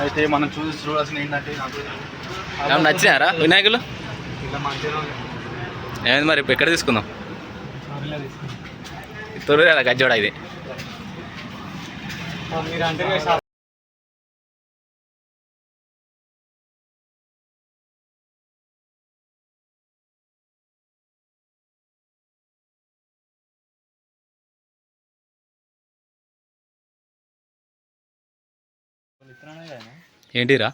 అయితే మనం చూసి చూడాల్సిన ఏంటంటే నాకు నచ్చినారా వినాయకులు? ఏమైంది మరి? ఇప్పుడు ఎక్కడ తీసుకుందాం. తొలి గజ్జోడ ఇది. ఏంటిరా?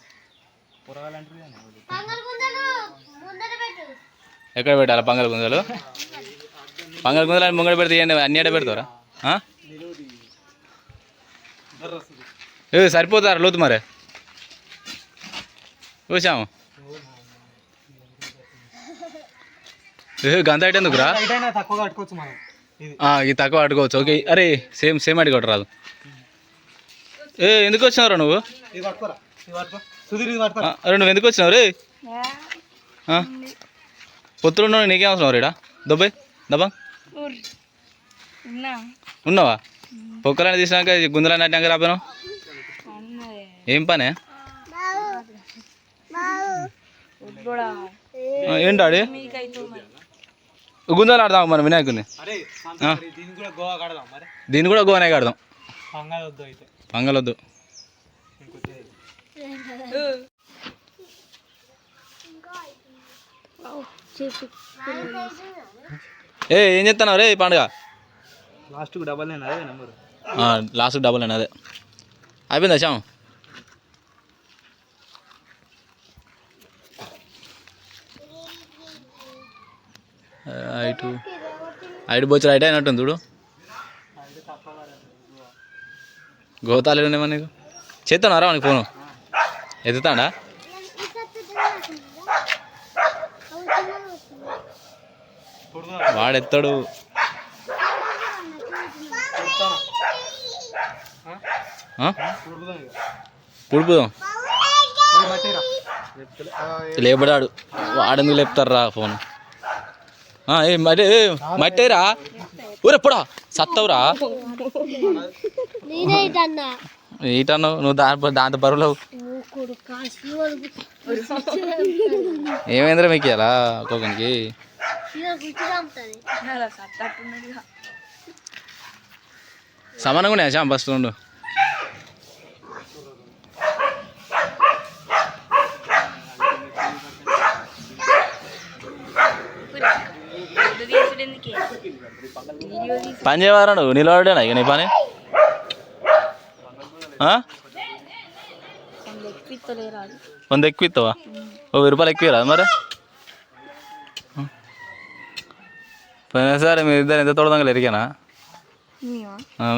గుందలు ఎక్కడ పెట్టాలి పంగల గుంజలు పంగల గుంజలు ముంగడ పెడితే ఏంటి? అన్ని ఎడ పెడతారా సరిపోతారా లోతు మరి? చూసాము గంత అయితే ఎందుకురా హైట్ అయినా తక్కువ కట్టుకోవచ్చు మనం. ఇది. ఆ, ఇది తక్కువ అడుకోవచ్చు. ఓకే. అరే సేమ్ సేమ్ అడిగొట్టు రాదు. ఏ ఎందుకు వచ్చినావురా నువ్వు? అరే నువ్వు ఎందుకు వచ్చినావు రే? పొత్తులు ఉన్నావు నీకేం అవసరం రేడా దొబ్బాయి దబ్బా ఉన్నావా? పొక్కలని తీసినాక గుందలని అడ్డాక రాపోయినావు? ఏం పనే? ఏంటి ఆడి? గుందలు ఆడదాం మనం. మరి దీన్ని కూడా గోవా కడదాం ఇంకొద్ది ఏ ఏం చెప్తున్నావు రే ఈ పండుగ? లాస్ట్కి డబల్ లాస్ట్ డబుల్ అని అదే. అయిపోయిందా శామ్ ఐటు ఐటు బొచ్చు రైట్ అయినట్టుంది చూడు. గోతాలు ఉన్నాయి నీకు? చేస్తున్నారా మనకి ఫోను? ఎత్తుతాడా? వాడెత్తాడు లేబడాడు పుడుపుదాం. లేపడాడు. వాడెందుకు లేపుతారా ఫోన్? ఏ మట్టి మట్టేరా? ఊరే పొడా సత్తవురా. ఈటన్నావు నువ్వు దాని దాంతో బరువులు ఏమైందిరా మీకు ఒక్కొక్కరికి గుర్తు చంపుతుంది సమానంగా ఉన్నాయి శామ్ బస్ రెండు పని చేయవారా నువ్వు? నిలబడేనా ఇక నీ పని? వంద ఎక్కువ ఇస్తావా ఓ వెయ్యి రూపాయలు ఎక్కువ రాదు మరి పోయినసారి మీ ఇద్దరు ఎంత తోడదంగా ఎరిగానా?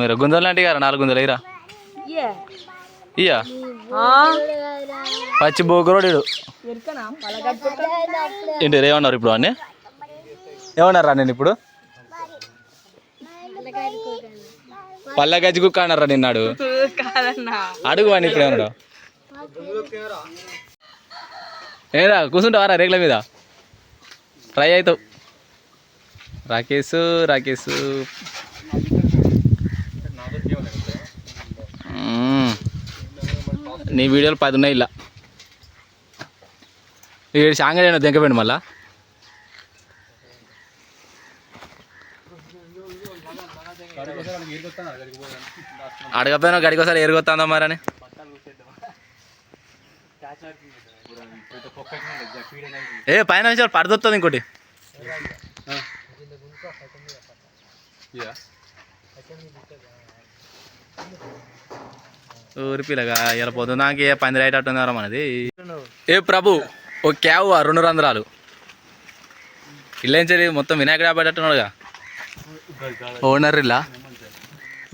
మీరు గుంజలు లాంటి గారా? నాలుగు గుంజలు ఎయిరా ఇయ్యా? పచ్చి బోకరోడు ఏంటి ఏమన్నారు ఇప్పుడు అన్నీ ఏమన్నారా నేను ఇప్పుడు? గజ్జి కుక్క అన్నారా నిన్నాడు. అడుగు వాడిని ఇప్పుడు ఏమన్నాడు ఏరా కూర్చుంటావారా రేగుల మీద? ట్రై అవుతావు రాకేష్ రాకేష్. నీ వీడియోలు పది ఉన్నాయి ఇలా. వీడు సాంగ నేను దెంకపోయింది మళ్ళా? అడగపోయినా గడికోసారి ఎరుగొస్తుందా మరి అని ఏ పైన నుంచి పడుతుంది ఇంకోటి. ఊరిపిలగా పిల్లగా నాకు పొద్దున్నాకి ఏ పంది రైట్ మనది? ఏ ప్రభు ఓ క్యావ్ ఆ రెండు రంధ్రాలు. ఇల్లేంచరి మొత్తం వినాయకుడు ఆపేటట్టున్నాడుగా ఓనర్ ఇలా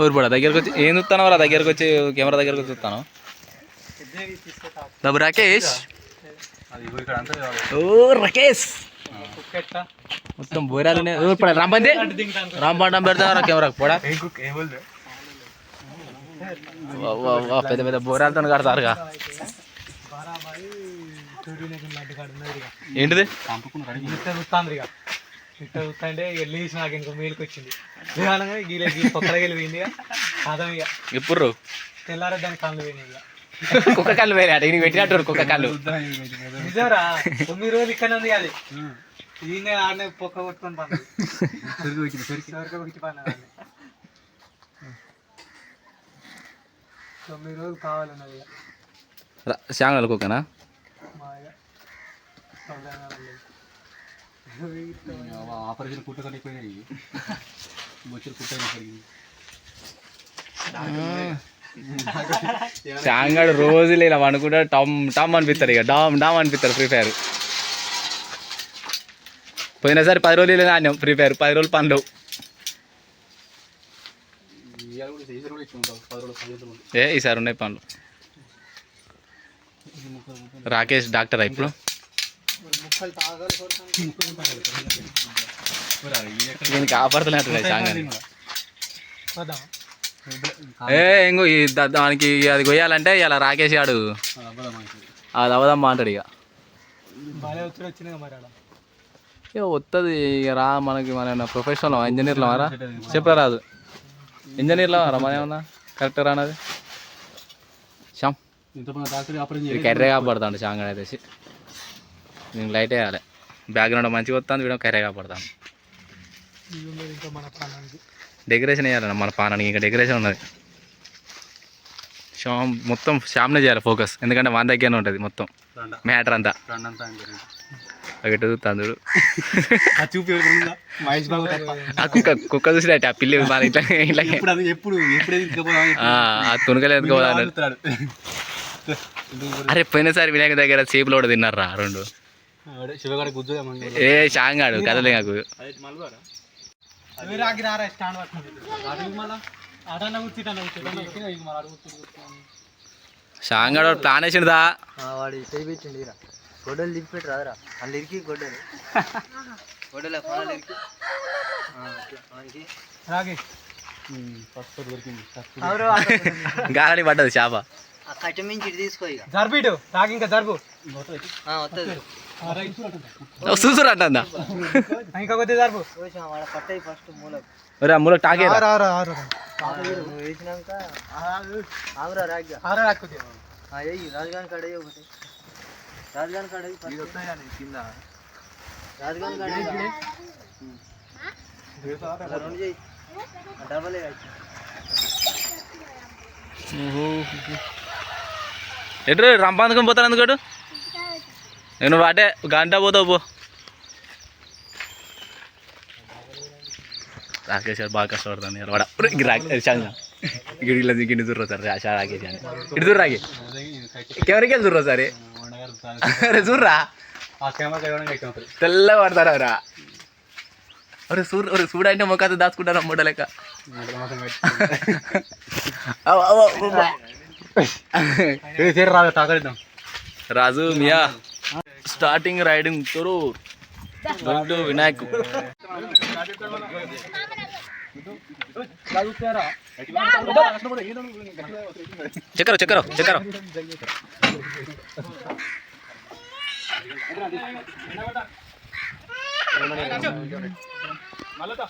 ఊరిపడ దగ్గరకు వచ్చి ఏం చూస్తాను రా దగ్గరకు వచ్చి కెమెరా దగ్గరకు వచ్చి చూస్తాను డబ్బు రాకేష్. ఓ రాకేష్. మొత్తం బోరాలు రాంపంది. రాంపండం పెడతాను కెమెరా. కూడా ఏం కుక్క ఏం వద్దు వా, వా, వా, పెద్ద పెద్ద బోరాలతో కడతారుగా. ఏంటిది? ఇట్లా చూస్తుంటే ఇక లేచి నాకు ఇంకో మేలుకి వచ్చింది. లేదనగా గీలే గీ పొక్కలకి వెళ్ళిపోయింది ఇక. అదం ఇక. ఎప్పుడు తెల్లారే దాని కళ్ళు పోయినాయి ఇక. కుక్క కళ్ళు వేరే అటు నీకు పెట్టినట్టు కుక్క కళ్ళు. నిజంరా? తొమ్మిది రోజులు ఇక్కడనే ఉంది అది. ఈయన ఆడనే పొక్క కొట్టుకొని పని సరికి వచ్చి పని తొమ్మిది రోజులు కావాలన్నది ఇక. శాంగల్ కుక్కనా? మా ఇక. తెలంగాణలో. ఆపరేషన్ కుట్ట కట్టిపోయినాయి బొచ్చులు కుట్ట కడిగింది శాంగాడు రోజులు ఇలా అనుకుంటా టమ్ టమ్ అనిపిస్తారు ఇక డామ్ డామ్ అనిపిస్తారు ఫ్రీ ఫైర్. పోయినసారి పది రోజులు ఇలా ఆడినాం ఫ్రీ ఫైర్ పది రోజులు పనులు రోజులు ఏ ఈసారి ఉన్నాయి పనులు రాకేష్ డాక్టర్ ఇప్పుడు. దీనికి వద్దాం ఏ ఇంకో దానికి అది కొయ్యాలంటే ఇలా రాకేష్ అది అవదమ్మా అంటాడు ఇక. ఇక వస్తుంది ఇక రా మనకి మన ప్రొఫెషనల్ ఇంజనీర్లో రా చెప్పరా రాదు. ఇంజనీర్లో రా మన ఏమన్నా? కరెక్ట్ రానది శ్యామ్. కర్రే కాపాడుతాడు శాంగడ్ అయితే నేను లైట్ వేయాలి బ్యాక్గ్రౌండ్ మంచిగా వస్తుంది వీడియో కర్రే కాపాడుతాను డెకరేషన్ వేయాలన్న మన పానానికి ఇంకా డెకరేషన్ ఉన్నది. శ్యామ్ మొత్తం శ్యామ్నే చేయాలి ఫోకస్ ఎందుకంటే మన దగ్గరనే ఉంటుంది మొత్తం. మ్యాటర్ అంతా. ఒకటి చూడు. ఆ కుక్క కుక్క చూసినట్టు ఆ పిల్లి మన ఇంట్లో ఇంట్లో ఎప్పుడు ఆ తునకలు ఎత్తుకోవాలి అరే పోయినసారి వినాయక దగ్గర చేపులు కూడా తిన్నారా రెండు? శివగాడి ఏ షాంగాడు కదలే నాకు షాంగాడు ప్లాన్ వేసిండుదా వాడు చేయి పెట్టిండు ఇరా గొడ్డలు దింపెట్టి రాదురా. వాళ్ళు ఇరికి గొడ్డలు. గాలి పడ్డది చేప. ఆ కట్ట మించి ఇటు తీసుకో ఇక. రాకి ఇంకా జరుపు. ఆ, వత్తది. చూసురు అంటుందా ఇంకా కొద్ది పట్టయి ఫస్ట్ మూలకు ఒరే అమ్ములో టాకే వేసినాక ఆగురా రాగ్గా ఆరు రాకి కొద్ది ఆ, ఎయ్యి రాజుగాని కాడ ఒకటి రాజుగాని కాడ first. రాజుగాని కాడ రెండు డబల్. ఎటు పోతాను అందుకోడు? నువ్వు అటే గంట పోతావు పో. రాకేష్ గారు బాగా కష్టపడతాను ఇవాళ. వాడ రాకేష్ గిడిలో గిడి దూరం సార్ ఆశా రాకేష్ అని. ఇటు దూరం రాకి. కెమెరాకి వెళ్ళి దూరం సరే. అరే ఎక్కడ తెల్ల పడతారా రా అరే సూర్ అరే చూడ అంటే మొక్కతో దాచుకుంటారా మూట లెక్క. రాజు మియా. స్టార్టింగ్ రైడింగ్ తోరు దొడ్డు వినాయక్ చక్కర చక్కర చక్కర మళ్ళా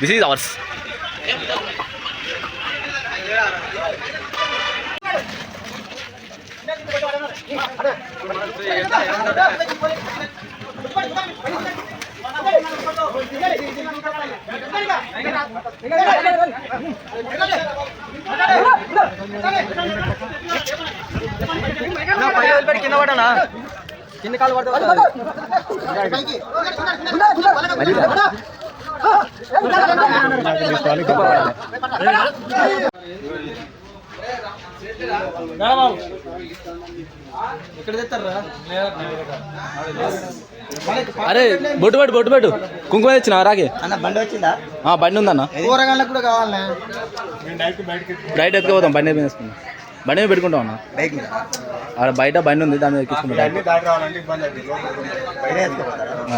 This is ours. కింద పడనా కింద కాలు పడతా ఇక్కడ తెస్తారా అరే బొట్టు పెట్టు బొట్టు పెట్టు. కుంకుమ తెచ్చిన? అన్న బండి వచ్చిందా? ఆ, బండి ఉందన్న. కూరగాయలకు కూడా కావాలనే. బయట ఎత్తుకుపోతాం బండి వేసుకుందాం. బండి మీద పెట్టుకుంటాం అన్న. బైక్ మీద? ఆడ బయట బండి ఉంది దాని మీద ఎక్కించుకుంటాం బయట ఎత్తుకోపోతారా ఆ.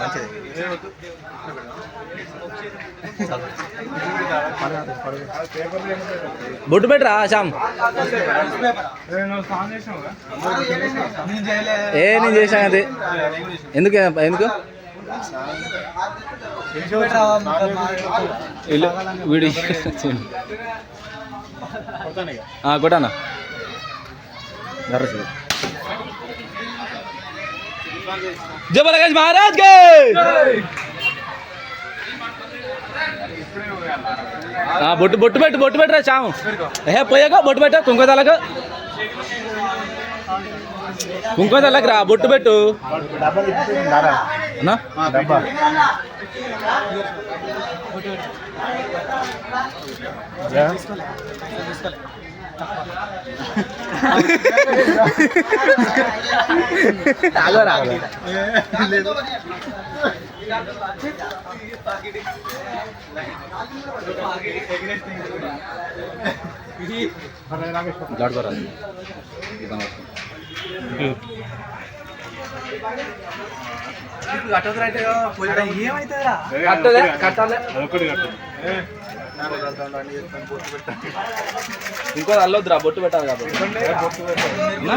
మంచిది బొట్టు పెట్టరా శ్యామ్? ఏ నేను చేశాను అది. ఎందుకు ఎందుకు? వీడి కొట్టానా? జబర్దస్త్ మహారాజ్ కే ఆ, బొట్టు బొట్టు పెట్టు బొట్టు పెట్టరా చాము ఏ పోయాక బొట్టు పెట్ట కుంకుమ తలకు కుంకుమ తలకు రా బొట్టు పెట్టు అన్నా ఆగోరా దాడుకోరా కట్టలే కట్టాలే ఇంకో అల్లొద్దురా బొట్టు పెట్టాలి కాబట్టి అన్నా?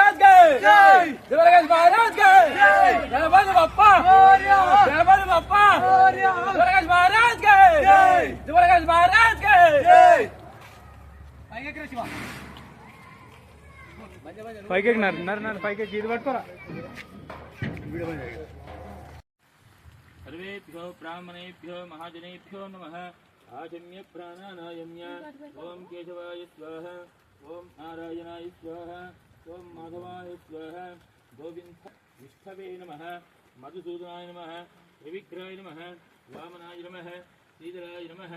తిప్పి పెట్టి జబర్దస్త్ మహారాజ్ కే జబర్దస్త్ మహారాజ్ కే గణపతి బప్పా గణపతి బప్పా జబర్దస్త్ మహారాజ్ కే జబర్దస్త్ మహారాజ్ కే పైకి నన్ను నన్ను పైకి ఇది పట్టుకోరా सर्वेभ्यो ब्राह्मणेभ्यो महाजनेभ्यो नमः आजन्य प्राणानायम्य ॐ केशवाय स्वाहा ॐ नारायणाय स्वाहा ॐ माधवाय स्वाहा गोविन्द विष्णवे नमः मधुसूदनाय नमः त्रिविग्रहाय नमः वामनाय नमः श्रीधराय नमः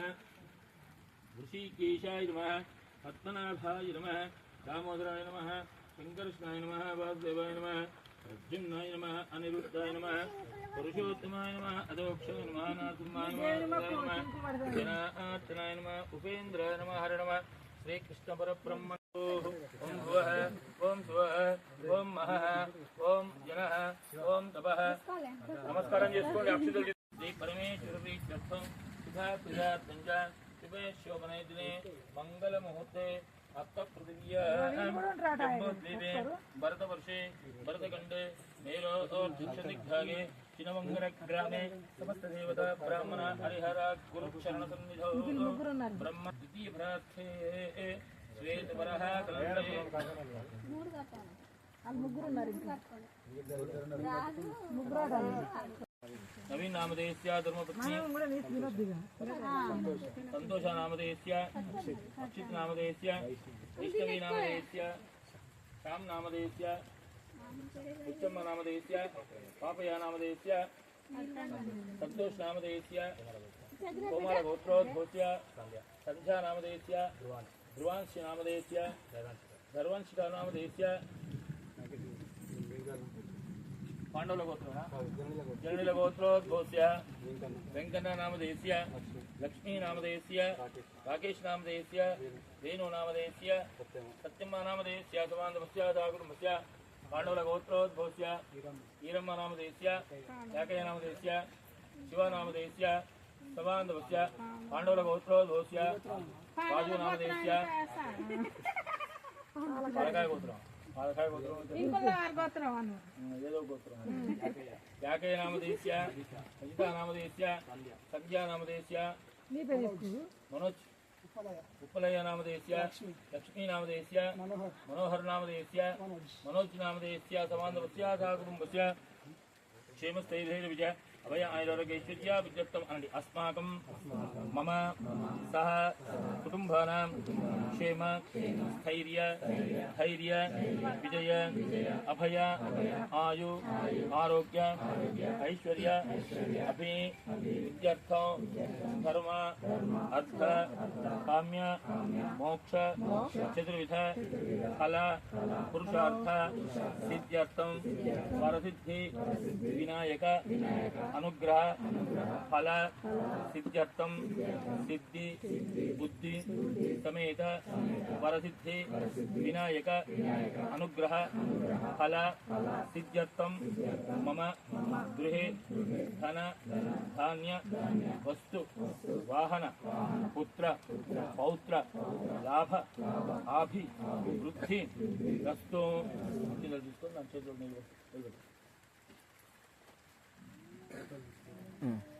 ऋषिकेशाय नमः पद्मनाभाय नमः दामोदराय नमः शङ्करष्णाय नमः वासुदेवाय नमः अर्जुनाय नमः अनिरुद्धाय नमः पुरुषोत्तमाय नमः अदोक्षाय नमः नमः नमः जनार्दनाय नमः उपेन्द्राय नमः हर नमः श्रीकृष्णपरब्रह्म ओम भुव, ओम स्व ओम ओम ओम तप। नमस्कार अक्षर श्री परमेश्वर सुधा पिधा पंजा शुभ शोभने दिने मंगल मुहूर्ते अप्तप्रदिव्याम्बोद्वीपे भरतवर्षे भरतखण्डे मेरोदिक्षदिग्भागे चिनमङ्गलग्रामे ब्राह्मण हरिहरा गुरुचरणसन्निधौ ब्रह्म द्वितीयभ्राथे హరిహర గురుచరణ సన్నిధౌ బ్రహ్మ ద్వితీయ ప్రార్థే శ్వేతవరః కలండే नवीन नामधेयस्य धर्मपत्नी संतोष नामधेयस्य अक्षित नामधेयस्य वैष्णवी नामधेयस्य श्याम नामधेयस्य उच्चम्म नामधेयस्य पापया नामधेयस्य संतोष नामधेयस्य कोमार गोत्रोद्भूत्य संध्या नामधेयस्य ధ్రువాంశ నామధేయ ధర్వాంశిక నామధేయ పాండవుల గోత్ర జనుల గోత్రోద్భోస్య వెంకన్న నామధేయ లక్ష్మీ నామధేయ రాకేష్ నామధేయ వేణు నామధేయ సత్యమ్మ నామధేయ సమాంధమస్య దాగుణమస్య పాండవుల గోత్రోద్భోస్య ఈరమ్మ నామధేయ యాకయ్య నామధేయ శివ నామధేయ సమాంధమస్య పాండవుల గోత్రోద్భోస్య రాజు నామదేశ్య పాలకాయ గోత్రం పాలకాయ గోత్రం ఉమ్, ఏదో గోత్రం యాకయ నామదేశ్య సజితా నామదేశ్య సంధ్యా నామదేశ్య మనోజ్ ఉప్పలయ్య నామదేశ్య లక్ష్మీ నామదేశ్య మనోహర్ నామదేశ్య మనోజ్ నామదేశ్య సమాంధవస్య సహ కుటుంబస్య క్షేమస్థైర్య విజయ अभयारोग्यैश्वर्याविद्युक्तम् अस्माकं मम सह कुटुम्बानां क्षेम, स्थैर्य, धैर्य, विजय, अभय, आयु, आरोग्य, ऐश्वर्य, अभी, विद्यर्थ, धर्म, अर्थ, काम्य, मोक्ष, चतुर्विध, फल, पुरुषार्थ, सिद्ध्यर्थं, परसिद्धि, विनायक अनुग्रह, फल सिद्ध्यर्थम सिद्धि, बुद्धि, समेत वरसिद्धि विनायक, अनुग्रह, फल सिद्ध्यर्थम मम, गृह, धन, धान्य, वस्तु, वाहन, पुत्र, पौत्र, लाभ, आभि, वृद्धि वस्तु Mm.